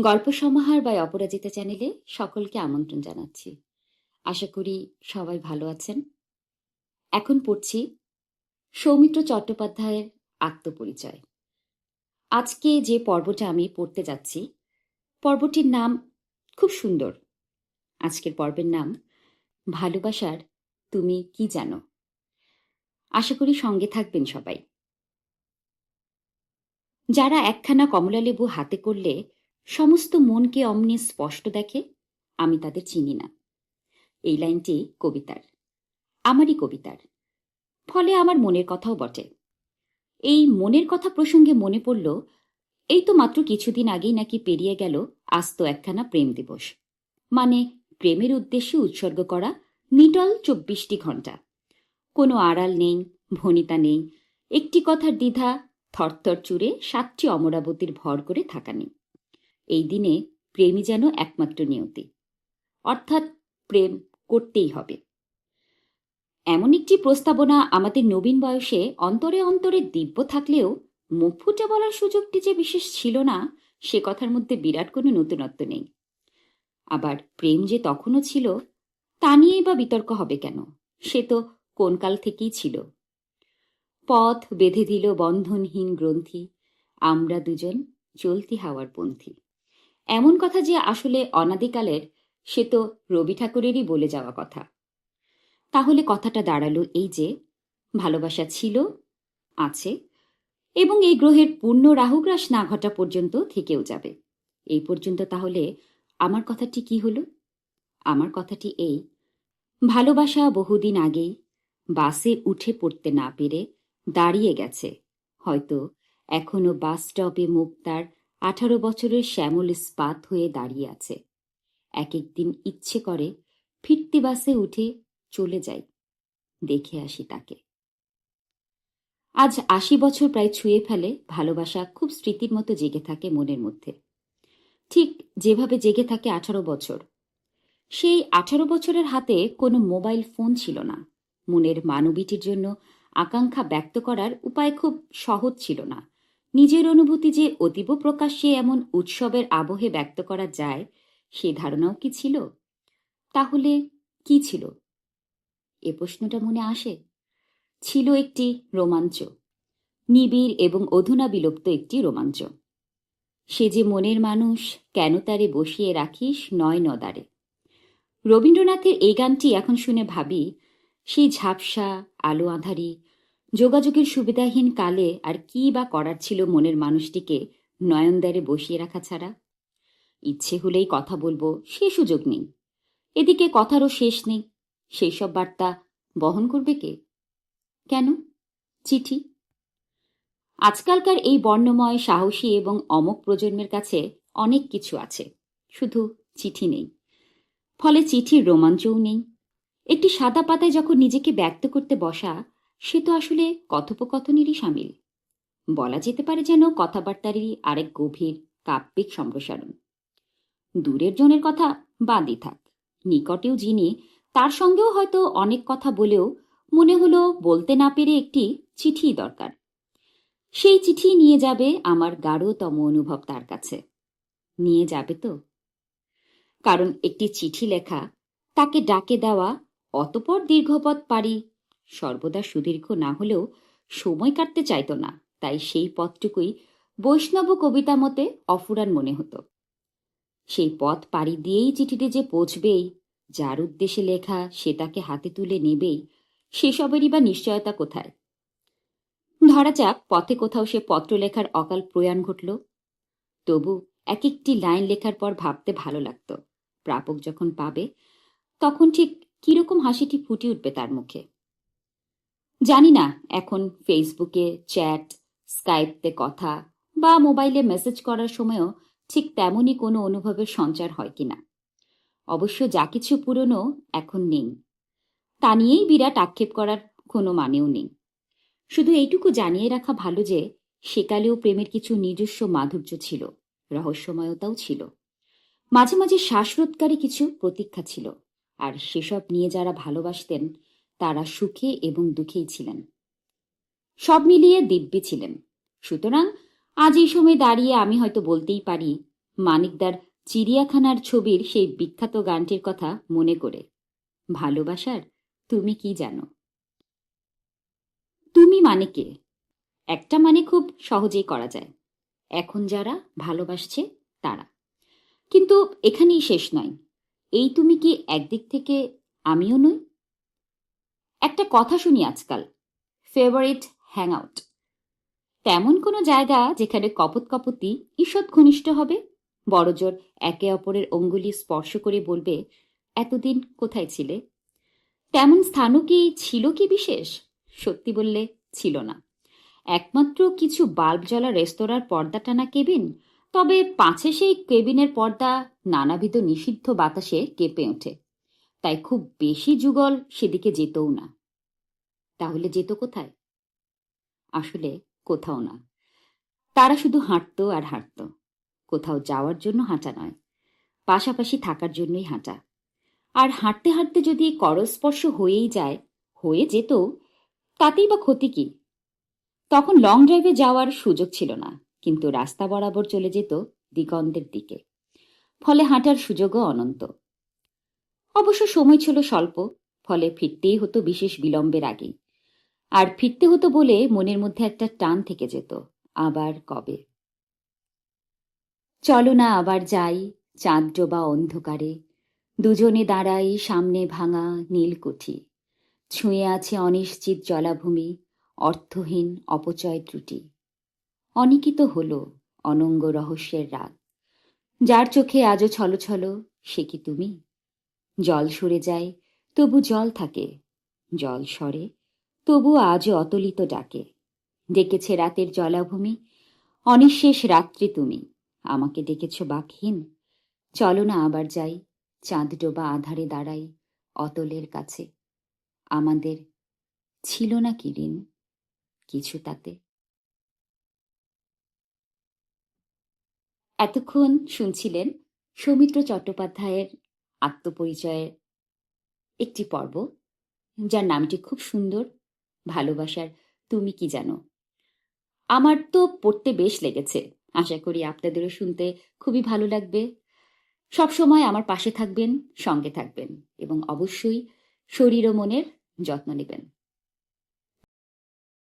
গল্প সমাহার বা অপরাজিতা চ্যানেলে সকলকে আমন্ত্রণ জানাচ্ছি। আশা করি সবাই ভালো আছেন। এখন পড়ছি সৌমিত্র চট্টোপাধ্যায়ের আত্মপরিচয়। আজকে যে পর্বটা আমি পড়তে যাচ্ছি, পর্বটির নাম খুব সুন্দর। আজকের পর্বের নাম, ভালোবাসার তুমি কি জানো? আশা করি সঙ্গে থাকবেন সবাই। যারা একখানা কমলালেবু হাতে করলে সমস্ত মনকে অমনি স্পষ্ট দেখে আমি তাদের চিনি না। এই লাইনটি কবিতার। আমারই কবিতার। ফলে আমার মনের কথাও বটে। এই মনের কথা প্রসঙ্গে মনে পড়ল, এই তো মাত্র কিছুদিন আগেই নাকি পেরিয়ে গেল আস্ত একখানা প্রেম দিবস। মানে প্রেমের উদ্দেশ্যে উৎসর্গ করা নিটল চব্বিশটি ঘণ্টা কোনো আড়াল নেই, ভনিতা নেই, একটি কথার দ্বিধা, থরথর চুরে সাতটি অমরাবতীর ভর করে থাকা নেই। এই দিনে প্রেমই যেন একমাত্র নিয়তি। অর্থাৎ প্রেম করতেই হবে। এমন একটি প্রস্তাবনা আমাদের নবীন বয়সে অন্তরে অন্তরে দিব্য থাকলেও মুখ ফুটে বলার সুযোগটি যে বিশেষ ছিল না, সে কথার মধ্যে বিরাট কোনো নতুনত্ব নেই। আবার প্রেম যে তখনও ছিল, তা নিয়েই বা বিতর্ক হবে কেন? সে তো কোন কাল থেকেই ছিল। পথ বেঁধে দিল বন্ধনহীন গ্রন্থি, আমরা দুজন চলতি হাওয়ার পন্থী। এমন কথা যে আসলে অনাদিকালের, সে তো রবি ঠাকুরেরই বলে যাওয়া কথা। তাহলে কথাটা দাঁড়াল এই যে, ভালোবাসা ছিল, আছে, এবং এই গ্রহের পূর্ণ রাহুগ্রাস না ঘটা পর্যন্ত থেকেও যাবে। এই পর্যন্ত তাহলে আমার কথাটি কি হলো? আমার কথাটি এই, ভালোবাসা বহুদিন আগেই বাসে উঠে পড়তে না পেরে দাঁড়িয়ে গেছে। হয়তো এখনও বাস স্টপে মুখ তার আঠারো বছরের শ্যামল ইস্পাত হয়ে দাঁড়িয়ে আছে। এক একদিন ইচ্ছে করে ফিরতি বাসে উঠে চলে যাই, দেখে আসি তাকে। আজ আশি বছর প্রায় ছুঁয়ে ফেলে ভালোবাসা খুব স্মৃতির মতো জেগে থাকে মনের মধ্যে। ঠিক যেভাবে জেগে থাকে আঠারো বছর। সেই আঠারো বছরের হাতে কোনো মোবাইল ফোন ছিল না। মনের মানবীটির জন্য আকাঙ্ক্ষা ব্যক্ত করার উপায় খুব সহজ ছিল না। নিজের অনুভূতি যে অতীব প্রকাশ্যে এমন উৎসবের আবহে ব্যক্ত করা যায়, সে ধারণাও কি ছিল? তাহলে কি ছিল? এ প্রশ্নটা মনে আসে। ছিল একটি রোমাঞ্চ, নিবিড় এবং অধুনা বিলুপ্ত একটি রোমাঞ্চ। সে যে মনের মানুষ, কেন তারে বসিয়ে রাখিস নয় নদারে? রবীন্দ্রনাথের এই গানটি এখন শুনে ভাবি, সেই ঝাপসা, আলো আধারি যোগাযোগের সুবিধাহীন কালে আর কি বা করার ছিল মনের মানুষটিকে নয়নদ্বারে বসিয়ে রাখা ছাড়া? ইচ্ছে হলেই কথা বলব, সে সুযোগ নেই। এদিকে কথারও শেষ নেই। সেই সব বার্তা বহন করবে কে? কেন? চিঠি? আজকালকার এই বর্ণময়, সাহসী এবং অমক প্রজন্মের কাছে অনেক কিছু আছে। শুধু চিঠি নেই। ফলে চিঠির রোমাঞ্চও নেই। একটি সাদা পাতায় যখন নিজেকে ব্যক্ত করতে বসা সে তো আসলে কথোপকথনেরই সামিল। বলা যেতে পারে যেন কথাবার্তারই আরেক গভীর কাব্যিক সম্প্রসারণ। দূরের জনের কথা বাদই থাক, নিকটেও যিনি, তার সঙ্গেও হয়তো অনেক কথা বলেও মনে হলো বলতে না পেরে একটি চিঠি দরকার। সেই চিঠি নিয়ে যাবে আমার গাঢ়তম অনুভব তার কাছে। নিয়ে যাবে তো। কারণ একটি চিঠি লেখা, তাকে ডাকে দেওয়া, অতপর দীর্ঘপথ পারি সর্বদা সুদীর্ঘ না হলেও সময় কাটতে চাইত না, তাই সেই পথটুকুই বৈষ্ণব কবিতা মতে অফুরান মনে হতো। সেই পথ পাড়ি দিয়েই চিঠিটি যে পৌঁছবেই, যার উদ্দেশ্যে লেখা সে তাকে হাতে তুলে নেবেই, সেসবেরই বা নিশ্চয়তা কোথায়? ধরা যাক, পথে কোথাও সে পত্র লেখার অকাল প্রয়াণ ঘটল। তবু এক একটি লাইন লেখার পর ভাবতে ভালো লাগত। প্রাপক যখন পাবে, তখন ঠিক কীরকম হাসিটি ফুটে উঠবে তার মুখে। জানি না, এখন ফেসবুকে চ্যাট স্কাইপতে কথা বা মোবাইলে মেসেজ করার সময়ও ঠিক তেমনই কোনো অনুভবের সঞ্চার হয় কিনা। অবশ্য যা কিছু পুরনো এখন নেই। তা নিয়েই বিরাট আক্ষেপ করার কোনো মানেও নেই। শুধু এইটুকু জানিয়ে রাখা ভালো যে সেকালেও প্রেমের কিছু নিজস্ব মাধুর্য ছিল, রহস্যময়তাও ছিল। মাঝে মাঝে শ্বাসরোধকারী কিছু প্রতীক্ষা ছিল, আর সেসব নিয়ে যারা ভালোবাসতেন তারা সুখে এবং দুঃখেই ছিলেন। সব মিলিয়ে দিব্যি ছিলেন। সুতরাং আজ এই সময় দাঁড়িয়ে আমি হয়তো বলতেই পারি, মানিকদার চিড়িয়াখানার ছবির সেই বিখ্যাত গানটির কথা মনে করে। ভালোবাসার তুমি কি জানো? তুমি মানে কে একটা মানে খুব সহজেই করা যায়। এখন যারা ভালোবাসছে তারা। কিন্তু এখানেই শেষ নয়। এই তুমি কি একদিক থেকে আমিও নই? একটা কথা শুনি আজকাল ফেভারিট হ্যাং আউট তেমন কোনো জায়গা যেখানে কপত কপতি ঈষৎ ঘনিষ্ঠ হবে? বড়জোর একে অপরের অঙ্গুলি স্পর্শ করে বলবে, এতদিন কোথায় ছিলে? তেমন স্থানও কি ছিল কি বিশেষ? সত্যি বললে, ছিল না। একমাত্র কিছু বাল্ব জ্বলা রেস্তোরাঁর পর্দা টানা কেবিন, তবে পাছে সেই কেবিনের পর্দা নানাবিধ নিষিদ্ধ বাতাসে কেঁপে ওঠে। তাই খুব বেশি যুগল সেদিকে যেতও না। তাহলে যেত কোথায়? আসলে কোথাও না। তারা শুধু হাঁটত আর হাঁটত। কোথাও যাওয়ার জন্য হাঁটা নয়, পাশাপাশি থাকার জন্যই হাঁটা। আর হাঁটতে হাঁটতে যদি করস্পর্শ হয়েই যায়, হয়ে যেত, তাতেই বা ক্ষতি কি? তখন লং ড্রাইভে যাওয়ার সুযোগ ছিল না, কিন্তু রাস্তা বরাবর চলে যেত দিগন্তের দিকে। ফলে হাঁটার সুযোগও অনন্ত। অবশ্য সময় ছিল স্বল্প, ফলে ফিরতেই হতো বিশেষ বিলম্বের আগেই। আর ফিরতে হতো বলে মনের মধ্যে একটা টান থেকে যেত, আবার কবে? চলো না আবার যাই, চাঁদ ডোবা অন্ধকারে, দুজনে দাঁড়াই সামনে ভাঙা নীলকুঠি ছুঁয়ে আছে অনিশ্চিত জলাভূমি, অর্থহীন অপচয় ত্রুটি। অনিকিত হল অনঙ্গ রহস্যের রাত যার চোখে আজও ছলো ছলো সে কি তুমি? জল সরে যায়, তবু জল থাকে। জল সরে, তবু আজও অতলিত ডাকে। ডেকেছে রাতের জলাভূমি, অনিঃশেষ রাত্রি তুমি। আমাকে ডেকেছ বাকহীন চলো না আবার যাই, চাঁদ ডোবা আধারে দাঁড়াই অতলের কাছে। আমাদের ছিল না কি ঋণ? কিছু তাতে। এতক্ষণ শুনছিলেন সৌমিত্র চট্টোপাধ্যায়ের আত্মপরিচয়ের একটি পর্ব, যার নামটি খুব সুন্দর, ভালোবাসার তুমি কি জানো? আমার তো পড়তে বেশ লেগেছে। আশা করি আপনাদেরও শুনতে খুবই ভালো লাগবে। সব সময় আমার পাশে থাকবেন, সঙ্গে থাকবেন এবং অবশ্যই শরীর ও মনের যত্ন নেবেন।